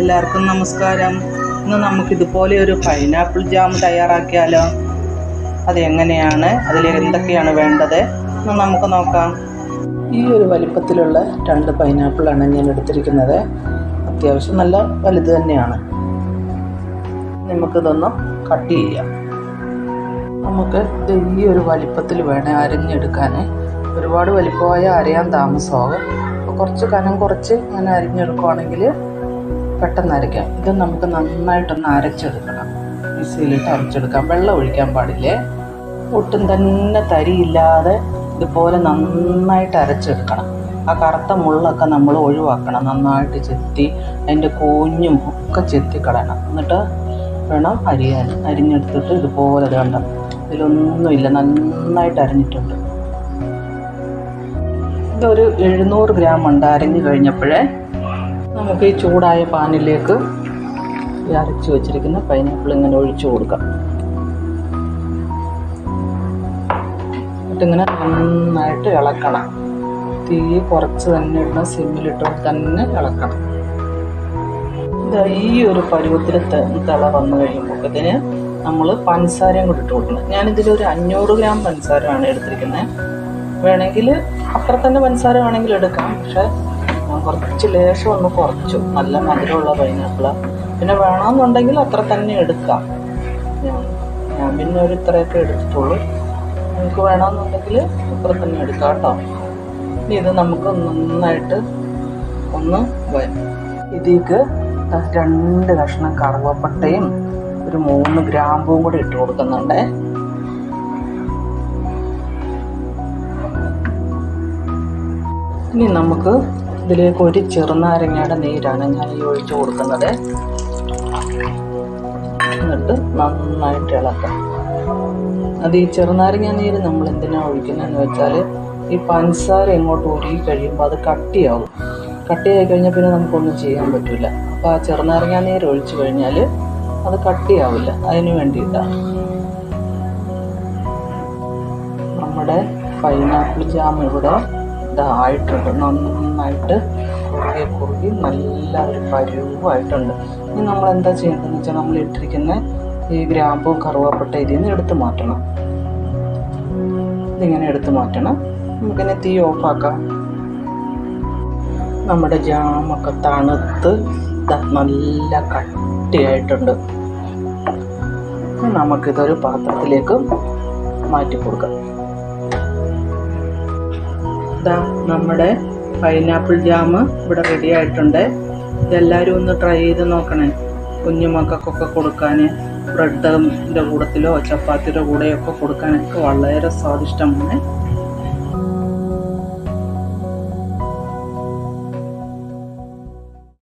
എല്ലാവർക്കും നമസ്കാരം. ഇന്ന് നമുക്ക് ഇതുപോലെ ഒരു പൈനാപ്പിൾ ജാം തയ്യാറാക്കിയാലോ? അത് എങ്ങനെയാണ് അതിൽ എന്തൊക്കെയാണ് വേണ്ടത്? നമുക്ക് നോക്കാം. ഈ ഒരു വലിപ്പത്തിലുള്ള രണ്ട് പൈനാപ്പിളാണ് ഞാൻ എടുത്തിരിക്കുന്നത്. അത്യാവശ്യം നല്ല വലുത് തന്നെയാണ്. നമുക്കിതൊന്ന് കട്ട് ചെയ്യാം. നമുക്ക് ഈ ഒരു വലിപ്പത്തിൽ വേണേൽ അരിഞ്ഞെടുക്കാൻ ഒരുപാട് വലിപ്പമായ അരയാൻ താമസമാകും കുറച്ച് കനം കുറച്ച് ഞാൻ അരിഞ്ഞെടുക്കുവാണെങ്കിൽ പെട്ടെന്ന് അരയ്ക്കാം ഇത് നമുക്ക് നന്നായിട്ടൊന്ന് അരച്ചെടുക്കണം. മിക്സിയിലിട്ട് അരച്ചെടുക്കാം. വെള്ളം ഒഴിക്കാൻ പാടില്ലേ? ഒട്ടും തന്നെ തരിയില്ലാതെ ഇതുപോലെ നന്നായിട്ട് അരച്ചെടുക്കണം. ആ കറുത്ത മുള്ളൊക്കെ നമ്മൾ ഒഴിവാക്കണം. നന്നായിട്ട് ചെത്തി അതിന്റെ കൂഞ്ഞും ഒക്കെ ചെത്തി കളയണം. എന്നിട്ട് വേണം അരിയാൻ. അരിഞ്ഞെടുത്തിട്ട് ഇതുപോലെ വേണ്ട ഇതിലൊന്നുമില്ല. നന്നായിട്ട് അരിഞ്ഞിട്ടുണ്ട്. ഇതൊരു എഴുന്നൂറ് ഗ്രാം ഉണ്ട്. അരിഞ്ഞു കഴിഞ്ഞപ്പോഴേ നമുക്ക് ഈ ചൂടായ പാനിലേക്ക് ഈ അരച്ച് വെച്ചിരിക്കുന്ന പൈനാപ്പിൾ ഇങ്ങനെ ഒഴിച്ചു കൊടുക്കാം. എന്നിട്ടിങ്ങനെ നന്നായിട്ട് ഇളക്കണം. തീ കുറച്ച് തന്നെ ഇടണം സിമ്മിലിട്ടുകൊണ്ട് തന്നെ ഇളക്കണം. ഈ ഒരു പരുവത്തിൽ തിള വന്നു കഴിയുമ്പോഴത്തേന് നമ്മൾ പഞ്ചസാരയും കൂടി ഇട്ട് കൊടുക്കണം. ഞാനിതിലൊരു അഞ്ഞൂറ് ഗ്രാം പഞ്ചസാരമാണ് എടുത്തിരിക്കുന്നത് വേണമെങ്കിൽ അത്ര തന്നെ പഞ്ചസാര വേണമെങ്കിൽ എടുക്കാം. പക്ഷെ ഞാൻ കുറച്ച് ലേശം ഒന്ന് കുറച്ചു. നല്ല മധുരമുള്ള പൈനാപ്പിൾ പിന്നെ വേണമെന്നുണ്ടെങ്കിൽ അത്ര തന്നെ എടുക്കാം. ഞാൻ ഞാൻ പിന്നെ ഒരു ഇത്രയൊക്കെ എടുത്തിട്ടുള്ളൂ. നിങ്ങൾക്ക് വേണമെന്നുണ്ടെങ്കിൽ അത്ര തന്നെ എടുക്കാം കേട്ടോ. ഇനി ഇത് നമുക്ക് നന്നായിട്ട് ഒന്ന് വരും ഇതിക്ക് രണ്ട് കഷ്ണം കറുവപ്പട്ടയും ഒരു മൂന്ന് ഗ്രാമ്പും കൂടി ഇട്ട് കൊടുക്കുന്നുണ്ടേ. ഇനി നമുക്ക് ഇതിലേക്ക് ഒരു ചെറുനാരങ്ങയുടെ നീരാണ് ഞാൻ ഈ ഒഴിച്ചു കൊടുക്കുന്നത്. എന്നിട്ട് നന്നായിട്ട് ഇളക്കാം. അത് ഈ ചെറുനാരങ്ങ നീര് നമ്മൾ എന്തിനാണ് ഒഴിക്കുന്നതെന്ന് വെച്ചാൽ ഈ പഞ്ചസാര എങ്ങോട്ട് ഒഴുകി കഴിയുമ്പോൾ അത് കട്ടിയാവും. കട്ടിയായി കഴിഞ്ഞാൽ പിന്നെ നമുക്കൊന്നും ചെയ്യാൻ പറ്റില്ല അപ്പോൾ ആ ചെറുനാരങ്ങ നീര് ഒഴിച്ചു കഴിഞ്ഞാൽ അത് കട്ടിയാവില്ല. അതിന് വേണ്ടിയിട്ടാണ് നമ്മുടെ പൈനാപ്പിൾ ജാം ഇവിടെ ഇതായിട്ടുണ്ട്. നന്നായിട്ട് കുറുകി നല്ല ഒരു പരുവായിട്ടുണ്ട്. ഇനി നമ്മൾ എന്താ ചെയ്യേണ്ടതെന്ന് വെച്ചാൽ നമ്മൾ ഇട്ടിരിക്കുന്ന ഈ ഗ്രാമ്പും കറുവാപ്പട്ട ഇതിൽ നിന്ന് എടുത്ത് മാറ്റണം. ഇതിങ്ങനെ എടുത്ത് മാറ്റണം. നമുക്കിനെ തീ ഓഫാക്കാം. നമ്മുടെ ജാമൊക്കെ തണുത്ത് നല്ല കട്ടിയായിട്ടുണ്ട്. നമുക്കിതൊരു പാത്രത്തിലേക്ക് മാറ്റി കൊടുക്കാം. ഇതാ നമ്മുടെ പൈനാപ്പിൾ ജാം ഇവിടെ റെഡി ആയിട്ടുണ്ട്. ഇതെല്ലാവരും ഒന്ന് ട്രൈ ചെയ്ത് നോക്കണേ. കുഞ്ഞുമക്കൾക്കൊക്കെ കൊടുക്കാൻ ബ്രെഡിന്റെ കൂടത്തിലോ ചപ്പാത്തിയുടെ കൂടെയൊക്കെ കൊടുക്കാനൊക്കെ വളരെ സ്വാദിഷ്ടമാണ്.